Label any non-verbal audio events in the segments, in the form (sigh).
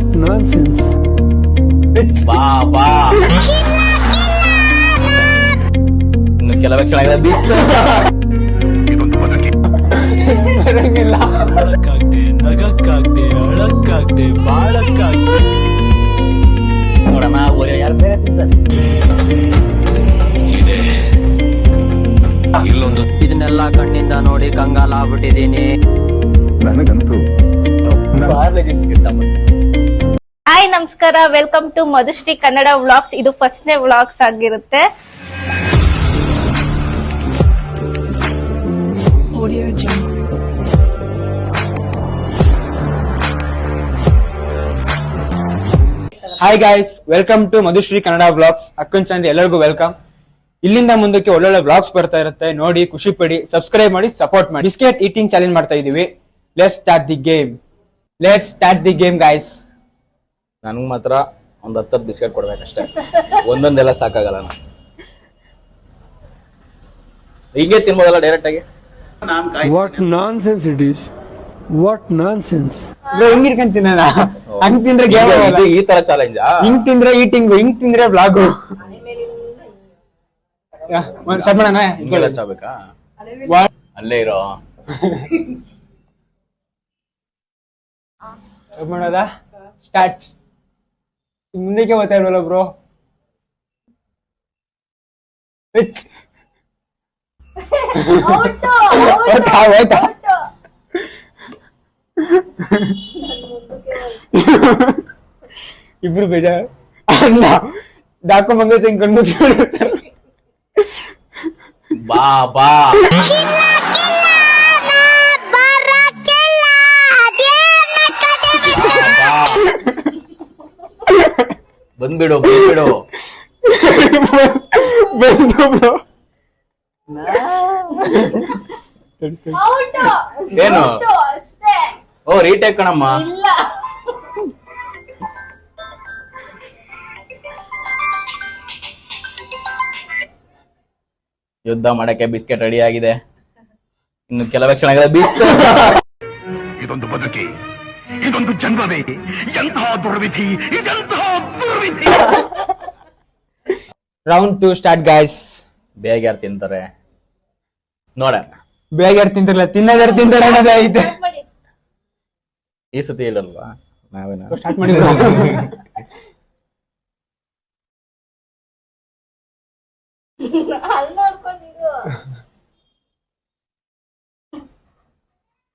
What nonsense. ಬಾ ಬಾ ಇನ್ನು ಕೆಲವೇ ಕ್ಷಣಗಳ ಬಿಟ್ಟು ಬರಂಗಿಲ್ಲ ನಗಕ್ಕಾಗ್ದೆ ಅಳಕ್ಕಾಗ್ದೆ ಬಾಳಕ್ಕಾಗ್ದೆ. ನೋಡೋಣ ಓರೆ ಯಾರು ಬೇರೆ ತಿಂತಾರೆ? ಇಲ್ಲೊಂದು ಇದನ್ನೆಲ್ಲ ಕಣ್ಣಿಂದ ನೋಡಿ ಕಂಗಾಲ ಆಗ್ಬಿಟ್ಟಿದೀನಿ ನನಗಂತೂ ಬಾರ್ಲೆ ಚಿಪ್ಸ್ ಗಿಟ್ಟ ಹಾಯ್ ನಮಸ್ಕಾರ. Welcome to Madhushree Kannada vlogs. ಇದು ಫಸ್ಟ್ನೇ ವ್ಲಾಗ್ಸ್ ಆಗಿರುತ್ತೆ. Hi guys welcome to Madhushree Kannada vlogs. ಅಕ್ಕನ್ ಚಂದ್ ಎಲ್ಲರಿಗೂ ವೆಲ್ಕಮ್ ಇಲ್ಲಿಂದ ಮುಂದಕ್ಕೆ ಒಳ್ಳೊಳ್ಳೆ ವ್ಲಾಗ್ಸ್ ಬರ್ತಾ ಇರುತ್ತೆ. ನೋಡಿ ಖುಷಿ ಪಡಿ ಸಬ್ಸ್ಕ್ರೈಬ್ ಮಾಡಿ ಸಪೋರ್ಟ್ ಮಾಡಿ. ಬಿಸ್ಕೆಟ್ ಈಟಿಂಗ್ ಚಾಲೆಂಜ್ ಮಾಡ್ತಾ ಇದೀವಿ. Let start the game let start the game guys ನನಗ್ ಮಾತ್ರ ಒಂದ್ ಹತ್ತತ್ತು ಬಿಸ್ಕೆಟ್ ಕೊಡ್ಬೇಕಷ್ಟೇ. ಒಂದೊಂದೆಲ್ಲ ಸಾಕಾಗಲ್ಲ ನಾನು ಹಿಂಗೆ ತಿನ್ಬೋದಲ್ಲ ಡೈರೆಕ್ಟ್ ಆಗಿ? What nonsense it is what nonsense ಹಿಂಗ್ ಇಟ್ಕೊಂಡ್ ಹಂಗ್ ತಿಂದ್ರೆ ಇದು ಈ ತರ ಚಾಲೆಂಜಾ ಹಿಂಗ್ ತಿಂದ್ರೆ ಈಟಿಂಗ್ ಹಿಂಗ್ ತಿಂದ್ರೆ ಬ್ಲಾಗು ಸ್ಟಾರ್ಟ್ ಮಾಡೋಣ ಚಾಬೇಕಾ ಅಲ್ಲೇ ಇರೋ. ಮಾಡೋದಾ? ಸ್ಟಾರ್ಟ್ ಬ್ರೋ ಹೋಯ್ತಾ ಹೋಯ್ತಾ ಇಬ್ರು ಬೇಜಾರು ಅಲ್ಲ ಡಾಕು ಮಂಗಸ್ ಹಿಂಗ್ ಕಣ್ಣು ಬಾ ಬಾ, ಬಿಡು ಬಂದು ಬ್ರೋ. ಏನು? ಅಷ್ಟೇ. ಓ ರೀಟೇಕ್ ಕಣಮ್ಮ. ಇಲ್ಲ. ಯುದ್ಧ ಮಾಡಕ್ಕೆ ಬಿಸ್ಕೆಟ್ ರೆಡಿ ಆಗಿದೆ. ಇನ್ನು ಕೆಲವೇ ಕ್ಷಣಗಳ ಬಿಸ್ಕೆಟ್ ಇದೊಂದು ಬದುಕಿ. ಇದೊಂದು ಜನ್ಮವೇ. ಎಂತಹ ದುರ್ವಿಧಿ ಇದೆಂತಹ ದುರ್ವಿಧಿ. ರೌಂಡ್ ಟು ಸ್ಟಾರ್ಟ್ ಗಾಯ್ಸ್ ಬೇಗ ಯಾರು ತಿಂತಾರೆ. ನೋಡ. ಬೇಗ ಯಾರು ತಿಂತಿರಲ್ಲ ತಿನ್ನೋದಾರು ತಿಂತಾರೆ ಅನ್ನೋದೇ ಐತೆ. ಈ ಸತಿ ಇಲ್ಲಲ್ವಾ? ನಾವೇನ? ಸ್ಟಾರ್ಟ್ ಮಾಡಿದ್ರು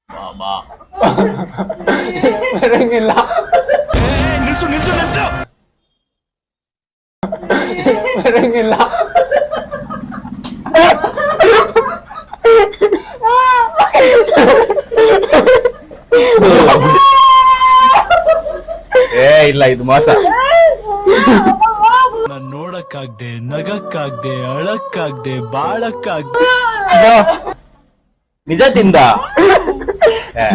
ಬಾ ಬಾ ಬರಂಗಿಲ್ಲ ನಿಲ್ಸು ನಿಲ್ಸು ನಿಲ್ಸು. ಬರಂಗಿಲ್ಲ ಏ ಇಲ್ಲ ಇದು ಮೋಸ. ನಾನ್ ನೋಡಕ್ಕಾಗ್ದೆ ನಗಕ್ಕಾಗ್ದೆ ಅಳಕ್ಕಾಗ್ದೆ ಬಾಳಕ್ಕಾಗ್ದೆ. ನಿಜ ತಿಂದ. ಏ,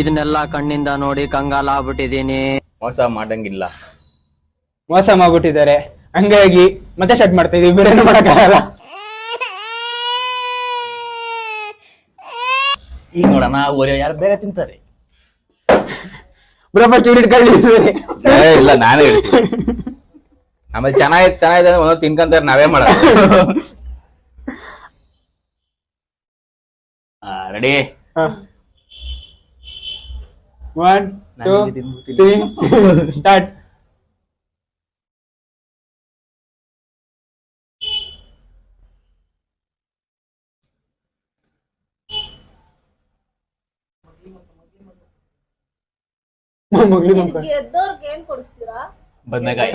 ಇದನ್ನೆಲ್ಲ ಕಣ್ಣಿಂದ ನೋಡಿ ಕಂಗಾಲ ಆಗ್ಬಿಟ್ಟಿದೀನಿ ಮೋಸ ಮಾಡಂಗಿಲ್ಲ. ಮೋಸ ಮಾಡ್ಬಿಟ್ಟಿದ್ದಾರೆ. ಹಂಗಾಗಿ ಮತ್ತೆ ಶಟ್ ಮಾಡ್ತಾ ಇದೀವಿ. ಬೇರೆ ಮಾಡಕ್ಕಾಗಲ್ಲ. ಈಗ ನೋಡೋಣ ಓರಿಯೋ ಯಾರು ಬೇಗ ತಿಂತಾರೆ? ಬ್ರೋ ಫಸ್ಟ್ ಯೂನಿಟ್ ಕಳಿಸಿದ್ರಿ ಏ ಇಲ್ಲ ನಾನೇ ಹೇಳ್ತೀನಿ. ಆಮೇಲೆ ಚೆನ್ನಾಗಿ ಚೆನ್ನಾಗಿದೆ ಅಂದ್ರೆ ಒಂದೊಂದು ತಿನ್ಕಂತಾರೆ ನಾವೇ ಮಾಡೋದು ರೆಡಿ (laughs) ಒನ್ ನಾನು ಟೂ ಇಲ್ಲಿ ತಿಂದ್ಬಿಡ್ತೀನಿ. Three start ಮುಗ್ಲಿ ಮುಗ್ಲಿ. ಗೆದ್ದವ್ರಿಗೆ ಏನ್ ಕೊಡಿಸ್ತೀರಾ ಬದನೆಕಾಯಿ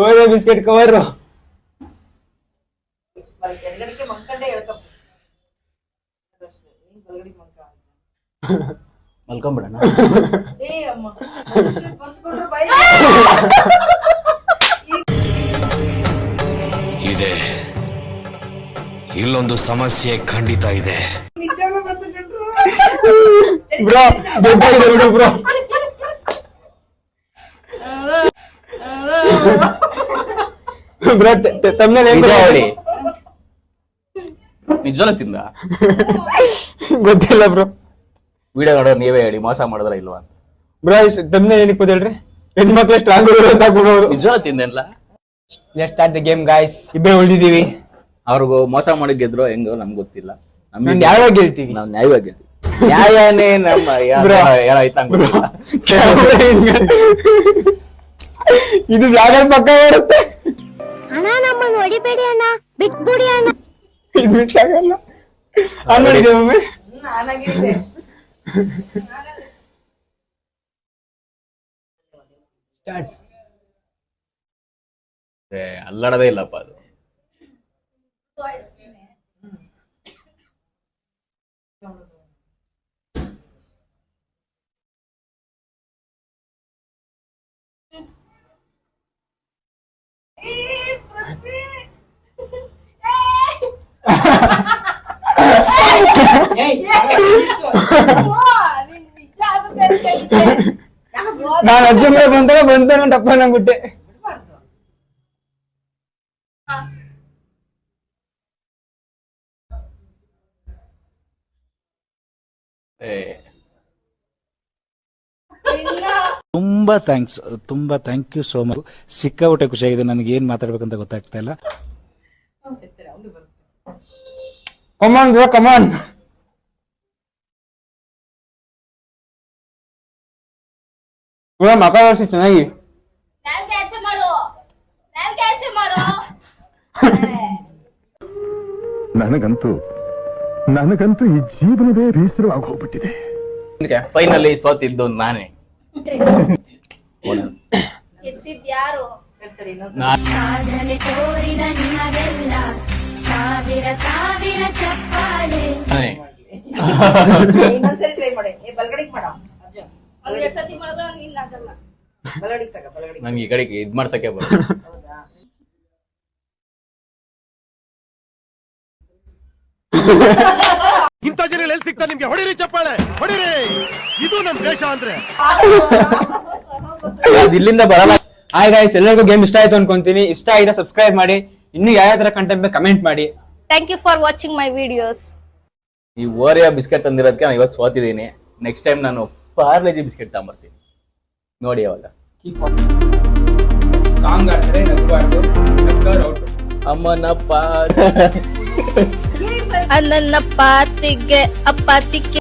ಓರಿಯೋ ಬಿಸ್ಕೆಟ್ ಕವರ್ ಮಲ್ಕೊಂಬಿಡೋಣ. (laughs) ಇದೆ. ಇಲ್ಲೊಂದು ಸಮಸ್ಯೆ ಖಂಡಿತ ಇದೆ. ಬ್ರೋ ಬೇಕಾಗಿದೆ ಬಿಡು ಬ್ರೋ. ಬ್ರೋ ತಮ್ಮನೇಲಿ ಏನ್ ನಿಜ ನಿಜವಲ್ಲ ತಿಂದ? ಗೊತ್ತಿಲ್ಲ ಬ್ರೋ. ವಿಡಿಯೋ ನೋಡೋ ನೀವೇ ಹೇಳಿ ಮೋಸ ಮಾಡಿದ್ರ ಇಲ್ವಾ ಅಂತ. ಬ್ರೋ ಹೇಳ್ರಿ ಏನಕ್ಕೆ ಗೊತ್ತಿಲ್ರಿ ಹೆಣ್ಮಕ್ಳು ಸ್ಟ್ರಾಂಗ್ ಅಂತ ನಿಜವಲ್ಲ ತಿಂದೇನಲ್ಲ? Let start the game guys ಇಬ್ಬರೇ ಉಳಿದಿದ್ದೀವಿ. ಅವ್ರಿಗೂ ಮೋಸ ಮಾಡಿ ಗೆದ್ರು ಹೆಂಗೋ ನಮ್ಗೆ ಗೊತ್ತಿಲ್ಲ. ನಮ್ಗೆ ನ್ಯಾಯವಾಗಿ ಯಾವಾಗ ಗೆಲ್ತೀವಿ. ನಾವು ನ್ಯಾಯವಾಗಿ ಗೆಲ್ತೀವಿ. ನ್ಯಾಯನೇ ನಮ್ಮ. ಏನಾಯ್ತು. ಇದು ಬ್ಲಾಗಲ್ ಪಕ್ಕ ಬರುತ್ತೆ. ಅಣ್ಣ ನಮ್ಮನ್ನು ಹೊಡಿಬೇಡಿ ಅಣ್ಣ. ಬಿಟ್ಬಿಡಿ ಅಣ್ಣ. ಇದು ನೋಡಿದೆ ಒಮ್ಮೆ ಸ್ಟಾರ್ಟ್ ಏ, ಅಲ್ಲಾಡದೇ ಇಲ್ಲಪ್ಪ ಅದು ನಾನು ಅಜ್ಜ ಮೇಲೆ ಬಂದಾಗ ಬಂದ ಟಪ್ಪ ನಂಗ್ಬಿಟ್ಟೆ ಏ, ತುಂಬಾ ಥ್ಯಾಂಕ್ಸ್ ತುಂಬಾ ಥ್ಯಾಂಕ್ ಯು ಸೋ ಮಚ್ ಸಿಕ್ಕಾಪಟ್ಟೆ ಖುಷಿಯಾಗಿದೆ ನನಗೆ ಏನ್ ಮಾತಾಡ್ಬೇಕಂತ ಗೊತ್ತಾಗ್ತಾ ಇಲ್ಲ ಕಮಾನ್ ಬ್ರೋ ಕಮಾನ್ ಬ್ರೋ ಮಕ ವರ್ಷ ಚೆನ್ನಾಗಿ ನಾಲ್ಗೆ ಆಚೆ ಮಾಡು ನಾಲ್ಗೆ ಆಚೆ ಮಾಡು ನನಗಂತೂ ನನಗಂತೂ ಈ ಜೀವನವೇ ಬೇಸರವಾಗಿ ಹೋಗ್ಬಿಟ್ಟಿದೆ ಫೈನಲಿ ಸೋತಿದ್ದು ನಾನ್- ಸಾಧನೆ ತೋರಿದ ನಿಮಗೆಲ್ಲ. ಸಾವಿರ ಸಾವಿರ ಚಪ್ಪಾಳೆ. ನಾನೇ ಇನ್ನೊಂದ್ಸರಿ (laughs) ಟ್ರೈ ಮಾಡಿ. ಏ ಬಲ್ಗಡಿಗೆ ಮಾಡ. ಅರ್ಜುನ್. ಒಂದ್ ಎರಡ್ ಸತಿ ಮಾಡಿದ್ರೆ ನಿನ್ ಆಗಲ್ಲ ಬಲ್ಗಡಿಗೆ ತಗ ಬಲ್ಗಡಿಗೆ ನಂಗೆ ಈ ಕಡೆಗೆ ಇದ್ ಮಾಡ್ಸಕ್ಕೆ ಬರುತ್ತೆ ಹೌದಾ? (laughs) ಇಂಥ ಜನ ಎಲ್ಲಿ ಸಿಗ್ತಾ ನಿಮ್ಗೆ? ಹೊಡಿರಿ ಚಪ್ಪಾಳೆ ಹೊಡಿರಿ. ಇದು ನಮ್ ದೇಶ ಅಂದ್ರೆ. ಅದ್ ಇಲ್ಲಿಂದ ಬರಲ್ಲ. ಹಾಯ್ ಗಾಯ್ಸ್ ಎಲ್ಲರಿಗೂ ಗೇಮ್ ಇಷ್ಟ ಆಯ್ತು ಅನ್ಕೊಂತೀನಿ. ಇಷ್ಟ ಆಗಿದೆ ಸಬ್ಸ್ಕ್ರೈಬ್ ಮಾಡಿ. ಇನ್ನು ಯಾವ ತರ ಕಂಟೆಂಟ್ ಬೇಕು ಕಮೆಂಟ್ ಮಾಡಿ. Thank you for watching my videos ಈ ಓರಿಯೋ ಬಿಸ್ಕೆಟ್ ತಂದಿರೋದಕ್ಕೆ ನಾನು ಇವತ್ತು ಸೋತಿದ್ದೀನಿ. ನೆಕ್ಸ್ಟ್ ಟೈಮ್ ನಾನು ಪಾರ್ಲೆಜಿ ಬಿಸ್ಕೆಟ್ ತಗೊಂಬರ್ತೀನಿ. ನೋಡಿ ಅವಾಗ. ಸಾಂಗ್ ಆಡ್ತಾರೆ ನಗಬಾರ್ದು ಔಟ್. ಅಮ್ಮನಪ್ಪ ನನ್ನ ಅಪ್ಪ